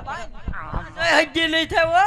હજી નહીં થાય હો.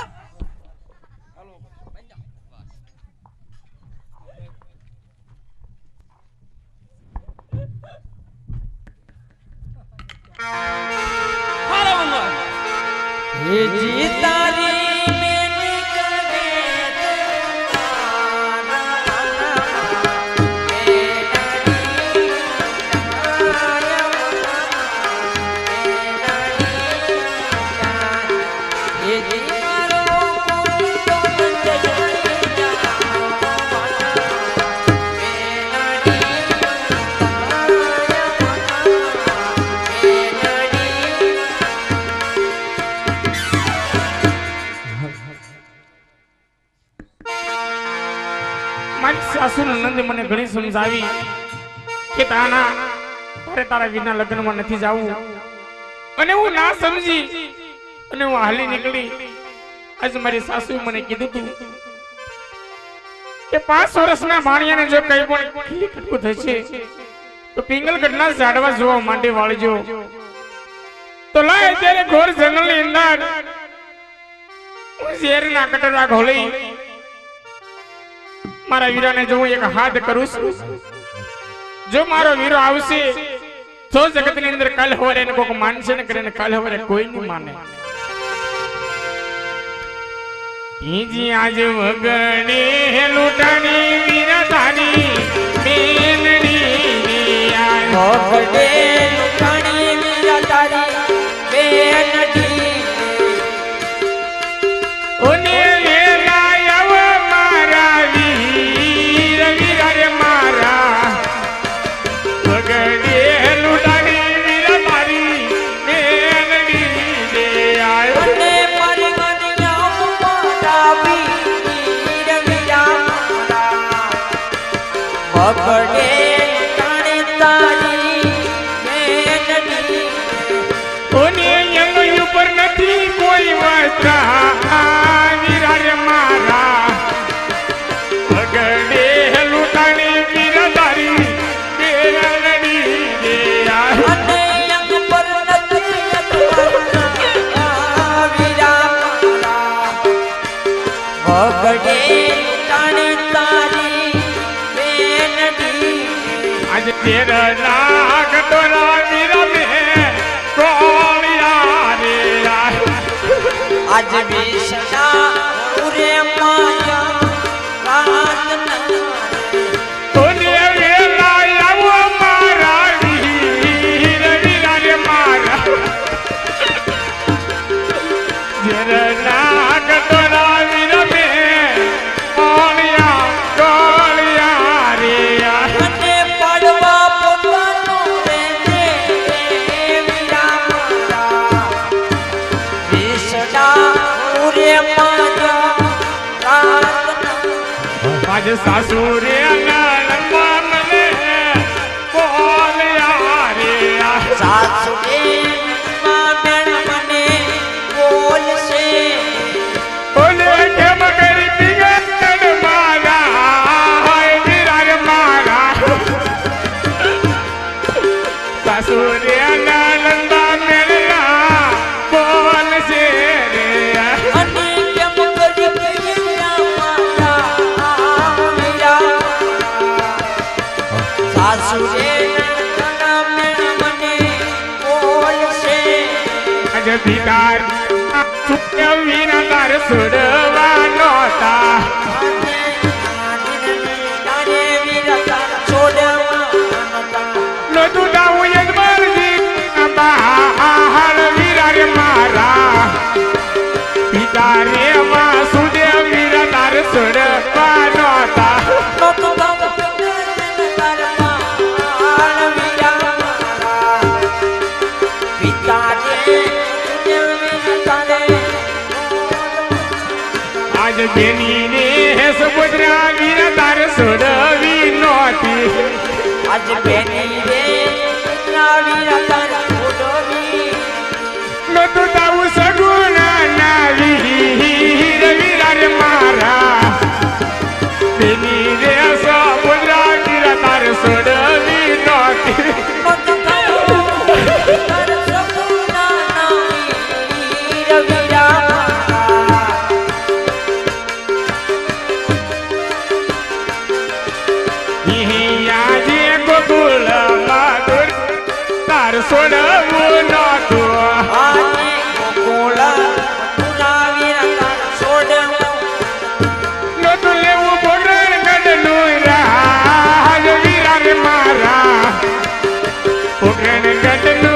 સમજાવી કે તાના તારે તારા વિના લગ્નમાં નથી જવું. અને હું ના સમજી અને હું હાલી નીકળી. આજ મારી સાસુ મને કીધું તું કે પાંચ વર્ષના ભાણિયાને જો કઈ પણ ખીલી થશે, તો પિંગલગઢના ઝાડવા જોવા માટે વાળજો. તો લાય ત્યારે ઘોર જંગલની અંદર ઝેરના કટરા ઘોલી મારા વીરાને જો હું એક હાથ કરું છું, જો મારો વીરો આવશે, તો જગતની અંદર કાલ હવારે કોક માનશે ને કરે ને કાલ હવારે કોઈ નહીં માને. ઈજી આજ વગડે લૂંટાણી વીરા તારી બેનડી આજ સાસુરે अधिकार सुखवीन सोड બેની ને સુભદ્રા વીર તાર સુડવી નોતી. આજ બેની રે વીરા તારા બોરણ ગઢનું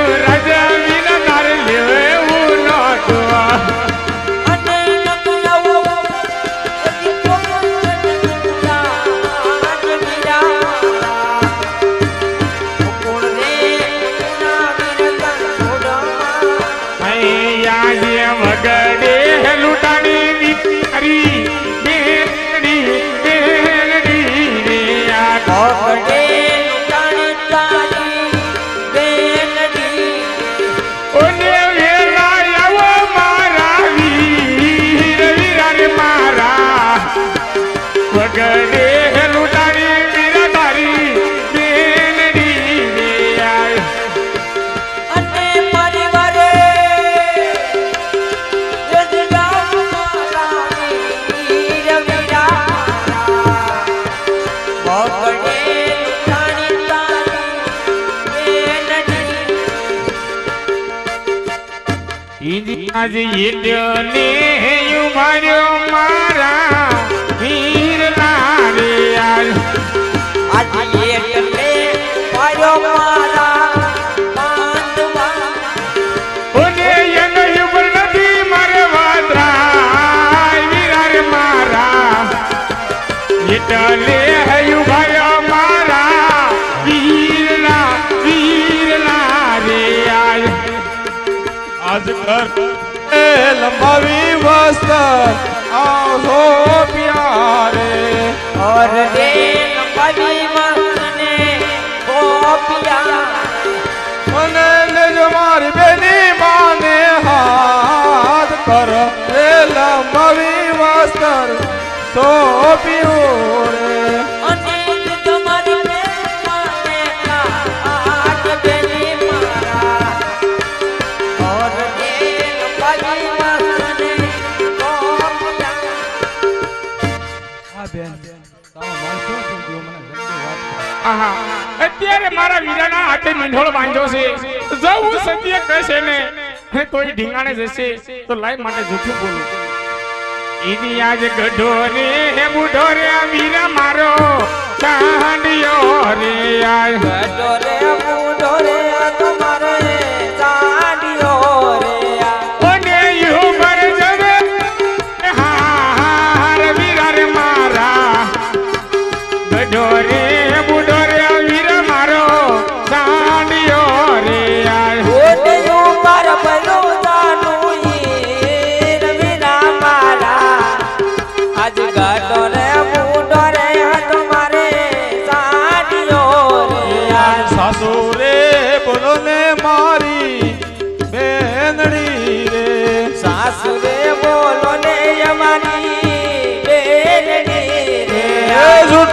આજ ઈડને ઉમાર્યો મારા આહા. અત્યારે મારા વીરાના હાથે મીંઢોળ બાંધ્યો છે. જવું સત્ય કહેશે ને. હે તોય ઢીંગાણે જશે. તો લાઈફ માટે જૂઠું બોલું. ઈદી આજ ગઢો રે હે બુઢો રે વીરા મારો. ચાંડિયો રે આજ ગઢો રે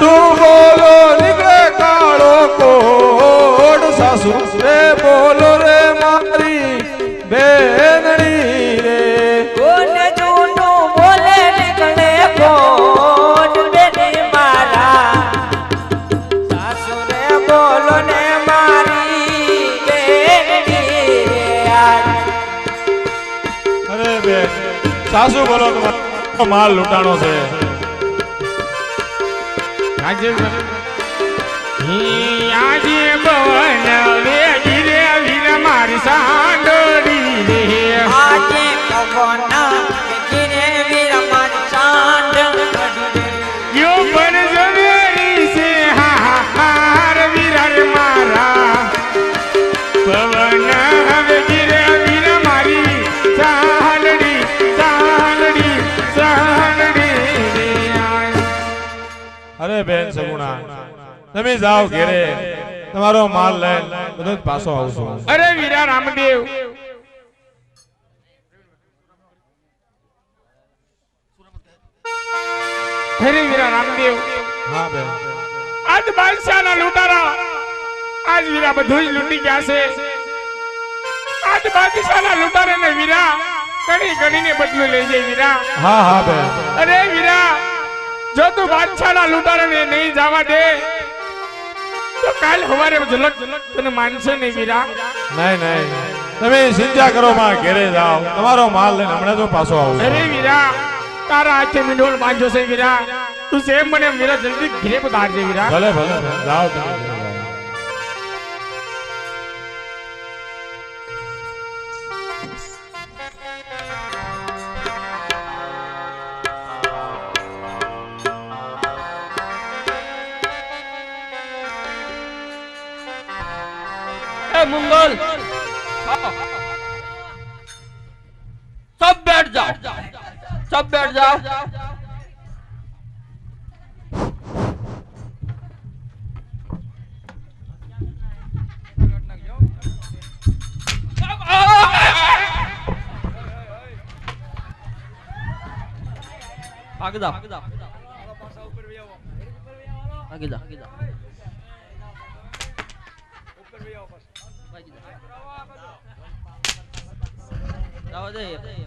જૂઠું બોલો નીકળે કાળો કોડ સાસુ રે બોલો રે મારી બેનડી રે. કોણ જૂઠું બોલે નીકળે કોડ બેની મારા. સાસુ રે બોલો ને મારી બેનડી રે. અરે બે સાસુ બોલો તો માલ લૂંટાણો છે. આજે હી આજે ભવન વે ગીરે વીર મારી સાંડોડી રે. આજે પવન ગીરે વીર મારી ઘડી યો પર જવેરી છે હા હાર વીર મારા. પવન હવે અરે બેન સગુણા તમે જાઓ ઘેરે. તમારો માલ લઈને બધો પાછો આવશો અરે વીરા રામદેવ. અરે વીરા રામદેવ. હા બેન. આજ બાદશાહના લૂંટારા. આજ વીરા બધું જ લૂંટી ગયા છે. આજ બાદશાહના લૂંટારાને વીરા ઘણી ઘણીને બદલું લઈ જાય વીરા. હા હા બેન. અરે વીરા જો તું બાદશાહના લૂંટારાને નહીં જવા દે તો કાલ સવારે ઝલક તને માનશે નહીં વીરા. નહીં નહીં. તમે ચિંતા કરો માં ઘેરે જાઓ. તમારો માલ લઈને હમણાં તો પાછો આવું અરે વીરા તારા હાથે મિંડોળ બાંધ્યો છે વીરા. તું સેમ મને વીરા જલ્દી ઘરે પધારજે વીરા. ભલે ભલે. જાઓ તમે. मंगल। सब बैठ जाओ। सब बैठ जाओ। भाग जा आगे जा आगे जा आगे जाओ। दे Ei,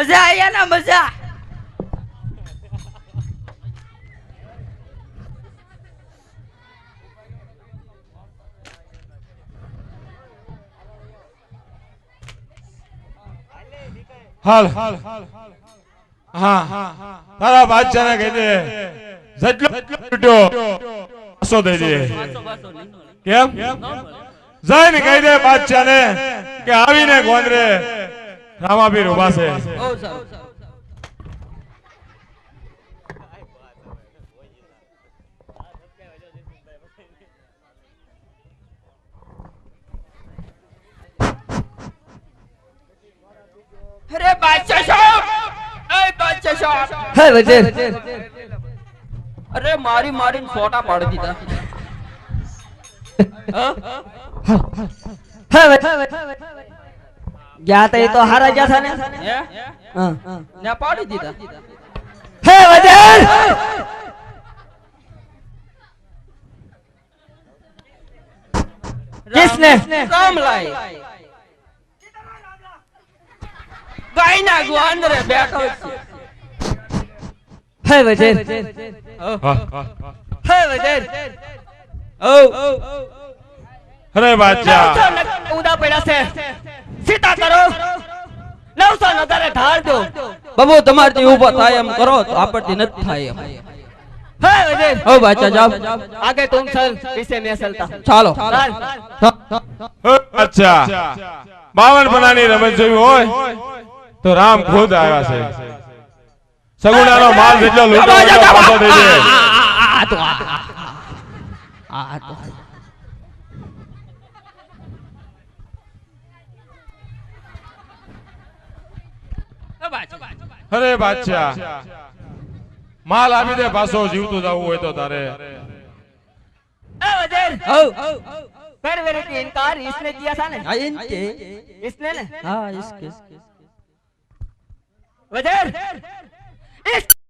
મજા આયા ના, મજા. હાલ. હા. તારા બાદશાહને કહી દે. જેટલો છૂટ્યો, પાછો દે. કેમ? જઈને કહી દે બાદશાહને કે આવીને ગોંદરે રામાપીર ઊભા છે અરે બાદશાહ સાહેબ! એ બાદશાહ સાહેબ! હે વજીર અરે મારી મારીને ફોટા પાડી દીધા. હા? ગયા તા એ તો હારા ગયા થા ને હે? હા. ને પાડી દીધા? હે વજન! કિસને? કામ લાય. ગાયના અંદર બેઠો છે. હે હા. હે વજન! ઓ અરે બાદશાહ ઉદા પડ્યા છે. સીતા કરો નવસો નગરે ઢાળ દો બાબુ તમારથી ઊભો થાય એમ કરો તો આપણથી નથી થાય એમ હે વજીર ઓ બાદશાહ જાઓ आगे तुम चल पीछे मैं चलता ચાલો चल અચ્છા બાવન પનાની રમત જોઈ હોય તો રામ ખુદ આવ્યા છે સગુણાનો માલ જેટલો લૂંટો એટલો પાછો દઈ દે આ તો આ તો અરે બાદશાહ માલ આપી દે પાછો જીવતું જવું હોય તો તારે ए वजीर ઓ फिर मेरे की इनकार इसने किया था ना આ ઇનકે इसने ना હા ઇસકે वजीर इस